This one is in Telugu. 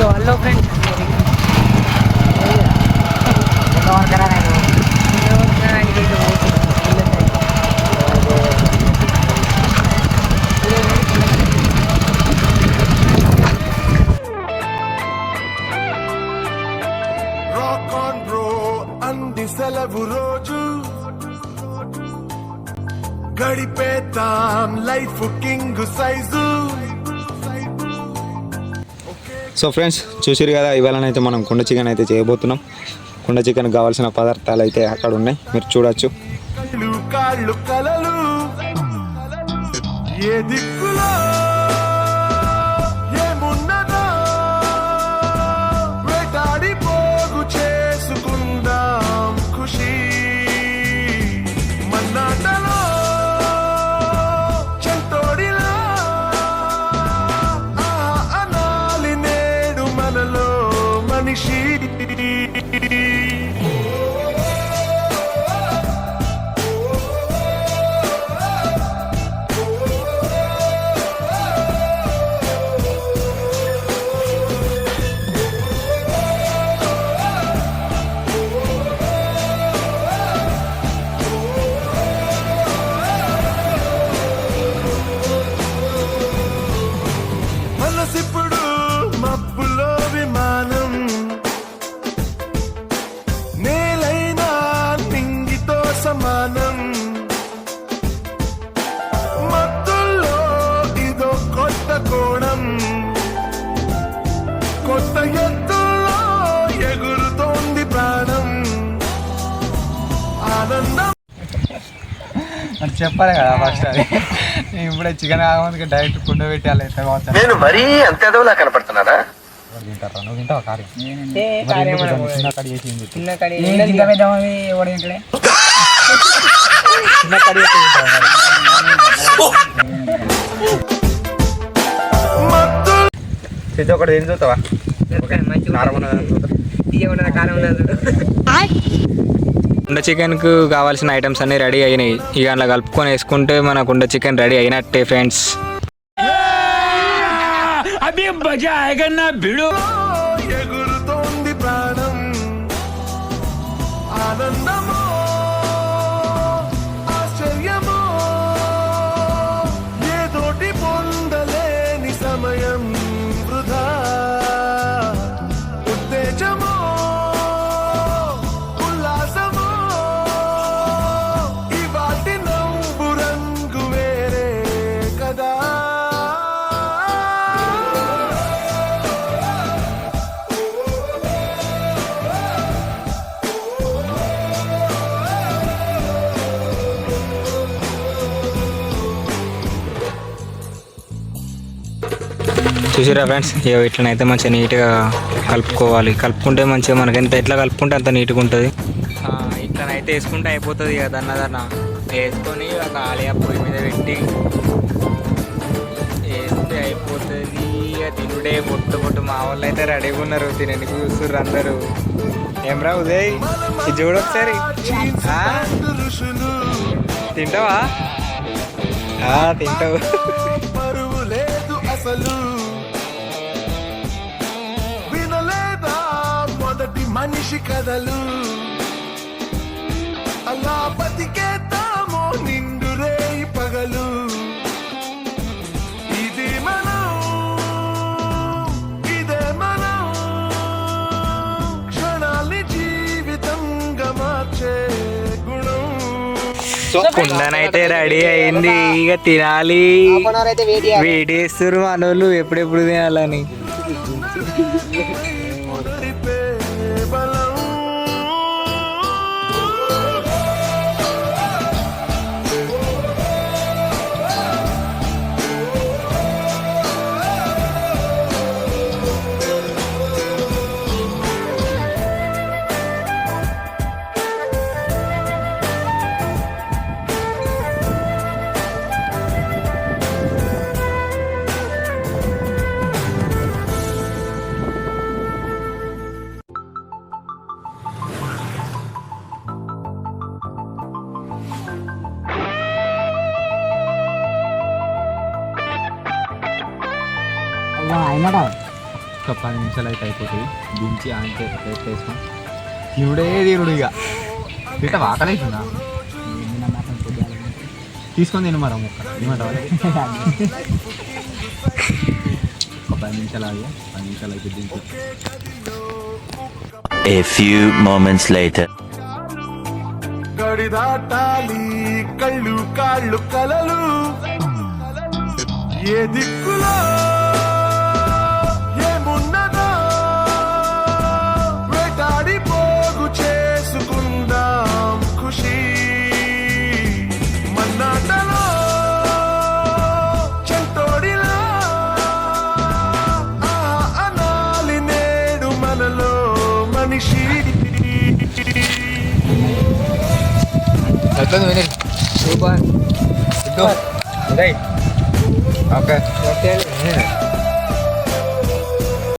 so hello friends rock on bro అంది సెలవు రోజు గడిపేతాం life king size so friends చూసిరు కదా ఇవాళనైతే మనం కుండ చికెన్ అయితే చేయబోతున్నాం. కుండ చికెన్ కావాల్సిన పదార్థాలు అయితే అక్కడ ఉన్నాయి. మీరు చూడొచ్చు. కళ్ళు కలలు. ఏ దిక్కులో? మరి చెప్పాలి కదా ఫస్ట్ అది. ఇప్పుడే చికెన్ కాకముందుకు డైరెక్ట్ కుండ పెట్టాలి ఎంత కావచ్చు నేను మరీ అంత ఎదవలా కనపడుతున్నానా? తింటారా నువ్వు తింటావా కారీ? ఏ కార్యం మనకు. చిన్న కడి చేసింది చిన్న కడి చిన్న పెద్దమని ఎవడు తింటలే చిన్న కడి చేసి తింటావా మత్తు ఇది ఒకటి ఏం చూస్తావా? మంచిగా కారం ఉన్నదా? కారం ఉన్నది? కుండ చికెన్కు కావాల్సిన ఐటమ్స్ అన్నీ రెడీ అయినాయి ఇక అలా కలుపుకొని వేసుకుంటే మన కుండ చికెన్ రెడీ అయినట్టే ఫ్రెండ్స్ ఎగురుతోంది చూసిరా ఫ్రెండ్స్ ఇట్లనైతే మంచిగా నీట్గా కలుపుకోవాలి. కలుపుకుంటే మంచిగా మనకి ఎంత ఎట్లా కలుపుకుంటే అంత నీట్గా ఉంటుంది. ఇట్లనైతే వేసుకుంటే అయిపోతుంది ఇక దన్న దన్న. వేసుకొని ఒక ఆలియా పొయ్యి మీద పెట్టి వేస్తే అయిపోతుంది. ఇక తినుడే పొట్టు పొట్టు. మా వాళ్ళు అయితే రెడీగా ఉన్నారు. తినడానికి చూస్తుర్రు అందరూ. ఏమ్రా ఉదయ్? ఇది చూడు ఒకసారి. తింటావా? తింటావు. మనిషి కథలు అలా బతికేద్దామో నిండు రేయి పగలు. ఇది మనం ఇదే మనం. క్షణాల్ని జీవితంగా మార్చే గుణం. సో కుండనైతే రెడీ అయింది. ఇక తినాలి. వెయిట్ చేస్తారు మనోళ్ళు ఎప్పుడెప్పుడు తినాలని? ఒక పది నిమిషాలు అయితే అయిపోతాయి. దించి అంటే ప్లేట్ వేస్తాం తినుడు ఇక. తింట ఆకలేసిందా తీసుకొని తిను మరి ముక్క ఏమంటావా? ఒక పది నిమిషాలు ఆగి పది నిమిషాలు అయితే దించు. A few moments later. కళ్ళు కాళ్ళు కలలు. ఏ దిక్కులో సూపర్ ఓకే ఓకే